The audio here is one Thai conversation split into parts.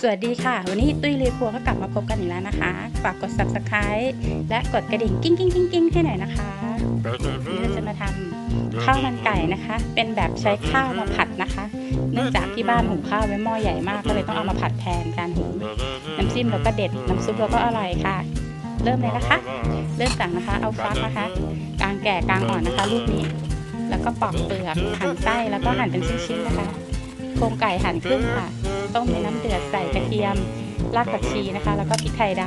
สวัสดีค่ะ วันนี้ตุ้ยเรียครัวก็กลับมาพบกันอีกแล้วนะคะ ฝากกด subscribe และกดกระดิ่งกิ้งกิ้งกิ้งกิ้งให้หน่อยนะคะวันนี้เราจะมาทำข้าวมันไก่นะคะ เป็นแบบใช้ข้าวมาผัดนะคะ เนื่องจากที่บ้านหุงข้าวไว้หม้อใหญ่มากก็เลยต้องเอามาผัดแทนการหุงน้ำจิ้มเราก็เด็ดน้ำซุปเราก็อร่อยค่ะ เริ่มเลยนะคะ เริ่มจากนะคะ เอาฟักนะคะ กลางแก่กลางอ่อนนะคะลูกนี้ แล้วก็ปอกเปลือกหั่นไส้แล้วก็หั่นเป็นชิ้นๆนะคะโครงไก่หั่นครึ่งค่ะ ต้มในน้ำเดือดใส่กระเทียมรากผักชีนะคะ แล้วก็พริกไทยด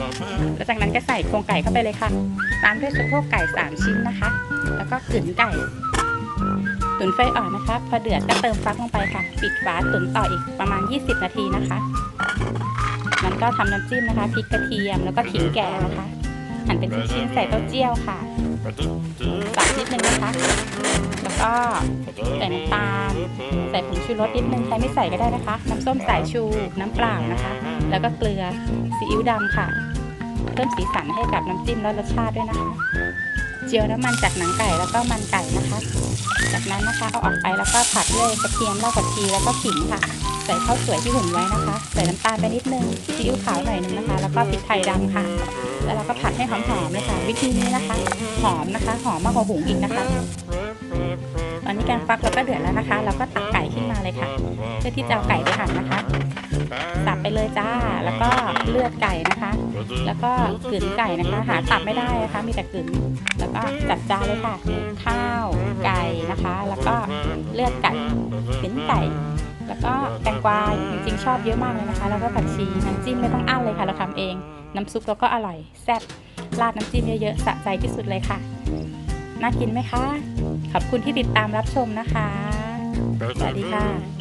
ำแล้วจากนั้นก็ใส่โครงไก่เข้าไปเลยค่ะ ตามด้วยสะโพกไก่ 3 ชิ้นนะคะ แล้วก็กลืนไก่ ตุ๋นไฟอ่อนนะคะ พอเดือดก็เติมฟักลงไปค่ะ ปิดฝาตุ๋นต่ออีกประมาณ 20 นาทีนะคะ มันก็ทำน้ำจิ้มนะคะพริกกระเทียมแล้วก็ขิงแก่นะคะ หั่นเป็นชิ้นๆใส่เต้าเจี้ยวค่ะตักนิดนึงนะคะ แล้วก็ใส่น้ำตาล ใส่ผงชูรสนิดนึง ใครไม่ใส่ก็ได้นะคะ น้ำส้มสายชู น้ำเปล่านะคะ แล้วก็เกลือ ซีอิ๊วดำค่ะ เพิ่มสีสันให้กับน้ำจิ้มและรสชาติด้วยนะคะ เจียวน้ำมันจากหนังไก่แล้วก็มันไก่นะคะ จากนั้นนะคะเอาออกไปแล้วก็ผัดด้วยกระเทียมรากผักชีแล้วก็ขิงค่ะ ใส่ข้าวสวยที่หุ่นไว้นะคะ ใส่น้ำตาลไปนิดนึง ซีอิ๊วขาวหน่อยนึงนะคะ แล้วก็พริกไทยดำค่ะ แล้วเราก็ผัดให้หอมๆเลยค่ะ วิธีนี้นะคะ หอมนะคะ หอมมากกว่าหุงอีกนะคะ ตอนนี้แกงฟักเราก็เดือดแล้วนะคะ เราก็ตักไก่ขึ้นมาเลยค่ะ เพื่อที่จะเอาไก่ไปหั่นนะคะ สับไปเลยจ้า แล้วก็เลือดไก่นะคะ แล้วก็กลืนไก่นะคะ หาตับไม่ได้นะคะ มีแต่กลืนแล้วก็จัดจานเลยค่ะ ข้าวไก่นะคะ แล้วก็เลือดไก่กลืนไก่ แล้วก็แตงกวาจริงๆชอบเยอะมากเลยนะคะ แล้วก็ผักชีน้ำจิ้มไม่ต้องอั้นเลยค่ะ เราทำเอง น้ำซุปเราก็อร่อยแซ่บราดน้ำจิ้มเยอะๆสะใจที่สุดเลยค่ะ น่ากินไหมคะ ขอบคุณที่ติดตามรับชมนะคะ สวัสดีค่ะ